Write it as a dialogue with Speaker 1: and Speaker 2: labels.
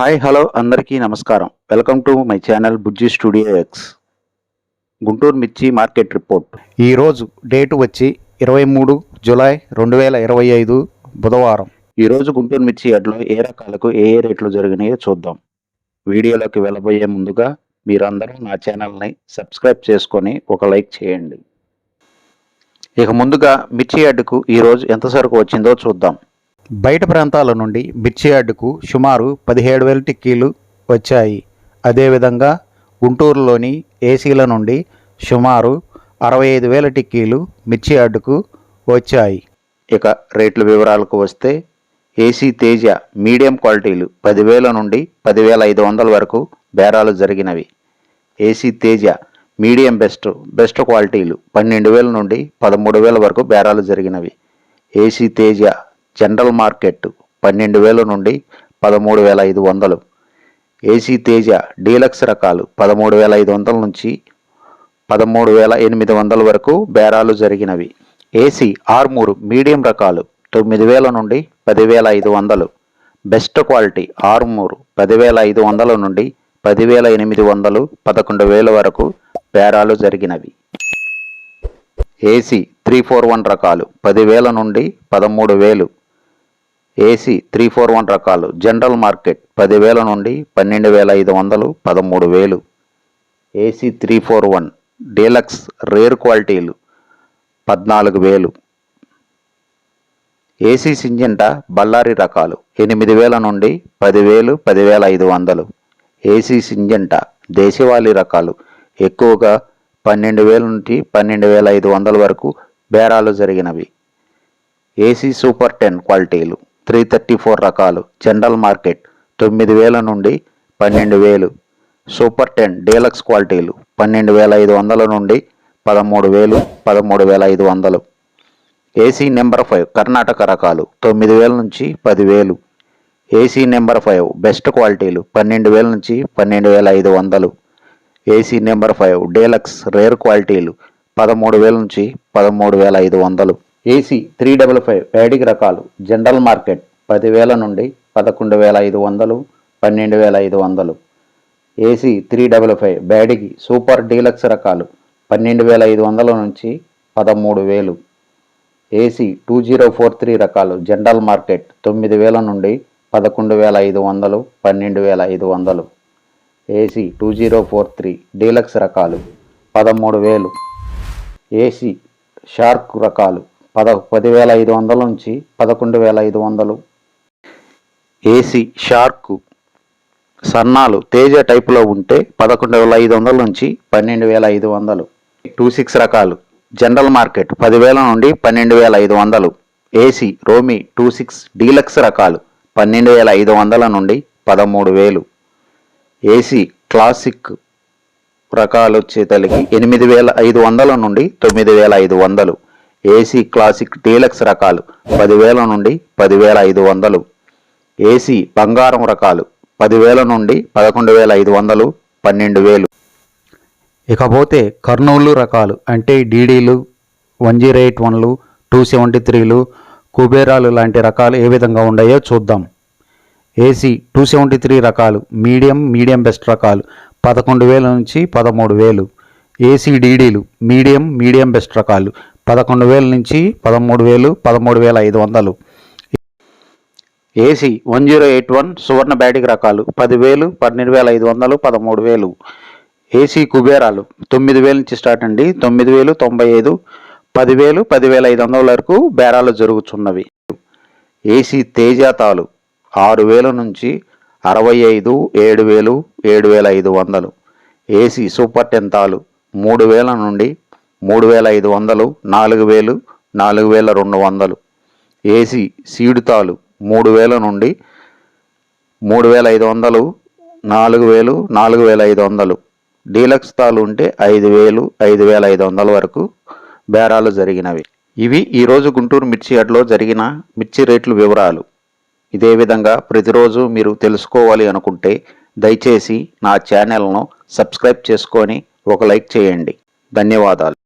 Speaker 1: Hi hello అందరికీ నమస్కారం. Welcome to my channel Bujji studio X. Guntur మిర్చి market report. ఈరోజు డేటు వచ్చి ఇరవై మూడు జులై రెండు వేల ఇరవై ఐదు బుధవారం. ఈరోజు గుంటూరు మిర్చి అడ్లో ఏ రకాలకు ఏ ఏ రేట్లు జరిగినాయో చూద్దాం. వీడియోలోకి వెళ్ళబోయే ముందుగా మీరందరూ నా ఛానల్ని సబ్స్క్రైబ్ చేసుకొని ఒక లైక్ చేయండి. ఇక ముందుగా మిర్చి యార్డుకు ఈరోజు ఎంత సరుకు వచ్చిందో చూద్దాం. బయట ప్రాంతాల నుండి మిర్చి యార్డుకు సుమారు పదిహేడు వేల టిక్కీలు వచ్చాయి. అదేవిధంగా గుంటూరులోని ఏసీల నుండి సుమారు అరవై ఐదు వేల టిక్కీలు మిర్చి యార్డుకు వచ్చాయి. ఇక రేట్ల వివరాలకు వస్తే ఏసీ తేజ మీడియం క్వాలిటీలు పదివేల నుండి పదివేల ఐదు వందల వరకు బేరాలు జరిగినవి. AC Teja medium best best క్వాలిటీలు పన్నెండు వేల నుండి పదమూడు వేల వరకు బేరాలు జరిగినవి. ఏసీ తేజ జనరల్ మార్కెట్ పన్నెండు వేల నుండి పదమూడు వేల ఐదు వందలు. ఏసీ తేజ డీలక్స్ రకాలు పదమూడు వేల ఐదు వందల నుంచి పదమూడు వేల ఎనిమిది వందల వరకు బేరాలు జరిగినవి. ఏసీ ఆర్మూరు మీడియం రకాలు తొమ్మిది వేల నుండి పదివేల ఐదు వందలు. బెస్ట్ క్వాలిటీ ఆర్మూరు పదివేల ఐదు వందల నుండి పదివేల ఎనిమిది వందలు పదకొండు వేల వరకు బేరాలు జరిగినవి. ఏసీ త్రీ ఫోర్ వన్ రకాలు పదివేల నుండి పదమూడు వేలు. ఏసీ త్రీ ఫోర్ వన్ రకాలు. జనరల్ మార్కెట్ పదివేల నుండి పన్నెండు వేల ఐదు వందలు పదమూడు వేలు. AC three four one deluxe rare క్వాలిటీలు పద్నాలుగు వేలు. ఏసీ సింజంట బళ్ళారి రకాలు ఎనిమిది వేల నుండి పదివేలు పదివేల ఐదు వందలు. ఏసీ సింజంట దేశవాళీ రకాలు ఎక్కువగా పన్నెండు వేల నుండి పన్నెండు వేల ఐదు వందల వరకు బేరాలు జరిగినవి. ఏసీ సూపర్ టెన్ క్వాలిటీలు త్రీ థర్టీ ఫోర్ రకాలు. జనరల్ మార్కెట్ తొమ్మిది వేల నుండి పన్నెండు వేలు. సూపర్ టెన్ డీలక్స్ క్వాలిటీలు పన్నెండు వేల ఐదు వందల నుండి పదమూడు వేలు పదమూడు వేల ఐదు వందలు. ఏసీ నెంబర్ ఫైవ్ కర్ణాటక రకాలు తొమ్మిది వేల నుంచి పదివేలు. ఏసీ నెంబర్ ఫైవ్ బెస్ట్ క్వాలిటీలు పన్నెండు వేల నుంచి పన్నెండు వేల ఐదు వందలు. AC number five deluxe rare క్వాలిటీలు పదమూడు వేల నుంచి పదమూడు వేల ఐదు వందలు. AC three double five Byadgi రకాలు. జనరల్ మార్కెట్ పదివేల నుండి పదకొండు వేల ఐదు వందలు పన్నెండు వేల ఐదు వందలు. AC three double five Byadgi super deluxe రకాలు. పన్నెండు వేల ఐదు వందల నుంచి పదమూడు వేలు. AC two zero four three రకాలు. జనరల్ మార్కెట్ తొమ్మిది వేల నుండి పదకొండు వేల ఐదు వందలు పన్నెండు వేల ఐదు వందలు. AC two zero four three deluxe రకాలు. పదమూడు వేలు. ఏసీ షార్క్ రకాలు. పద పదివేల ఐదు వందల నుంచి పదకొండు వేల ఐదు వందలు. ఏసీ షార్క్ సన్నాలు తేజ టైపులో ఉంటే పదకొండు వేల ఐదు వందల నుంచి పన్నెండు వేల ఐదు వందలు. టూ సిక్స్ రకాలు. జనరల్ మార్కెట్ పదివేల నుండి పన్నెండు వేల ఐదు వందలు. AC room two six deluxe రకాలు పన్నెండు వేల ఐదు వందల నుండి పదమూడు వేలు ఏసీ క్లాసిక్ రకాలు వచ్చేతలికి ఎనిమిది వేల ఐదు వందల నుండి తొమ్మిది వేల ఐదు వందలు. ఏసీ క్లాసిక్ డీలక్స్ రకాలు పదివేల నుండి పదివేల ఐదు వందలు. ఏసీ బంగారం రకాలు పదివేల నుండి పదకొండు వేల ఐదు వందలు పన్నెండు వేలు. ఇకపోతే కర్నూలు రకాలు అంటే డీడీలు వన్ జీరో ఎయిట్ వన్లు టూ సెవెంటీ త్రీలు కుబేరాలు లాంటి రకాలు ఏ విధంగా ఉన్నాయో చూద్దాం. ఏసీ టూ సెవెంటీ త్రీ రకాలు మీడియం మీడియం బెస్ట్ రకాలు పదకొండు వేల నుంచి పదమూడు వేలు. ఏసీ డీడీలు మీడియం మీడియం బెస్ట్ రకాలు పదకొండు వేల నుంచి పదమూడు వేలు పదమూడు వేల ఐదు వందలు. AC one zero eight one Suvarna Byadgi రకాలు పదివేలు పన్నెండు వేల ఐదు వందలు పదమూడు వేలు. ఏసీ కుబేరాలు తొమ్మిది వేల నుంచి స్టార్ట్ అండి. తొమ్మిది వేలు తొంభై ఐదు పదివేలు పదివేల ఐదు వందల వరకు బేరాలు జరుగుతున్నవి. ఏసీ తేజాతాలు ఆరు వేల నుంచి అరవై ఐదు ఏడు వేలు ఏడు వేల ఐదు వందలు. ఏసీ సూపర్ టెన్ తాలు మూడు వేల నుండి మూడు వేల ఐదు వందలు నాలుగు వేలు నాలుగు వేల రెండు వందలు. ఏసీ సీడు తాలు మూడు వేల నుండి మూడు వేల ఐదు వందలు నాలుగు వేలు నాలుగు వేల ఐదు వందలు. డీలక్స్ తాలు ఉంటే ఐదు వేలు ఐదు వేల ఐదు వందల వరకు బేరాలు జరిగినవి. ఇవి ఈరోజు గుంటూరు మిర్చి యార్డ్లో జరిగిన మిర్చి రేట్లు వివరాలు. ఇదే విధంగా ప్రతిరోజు మీరు తెలుసుకోవాలి అనుకుంటే దయచేసి నా ఛానల్ను సబ్స్క్రైబ్ చేసుకొని ఒక లైక్ చేయండి. ధన్యవాదాలు.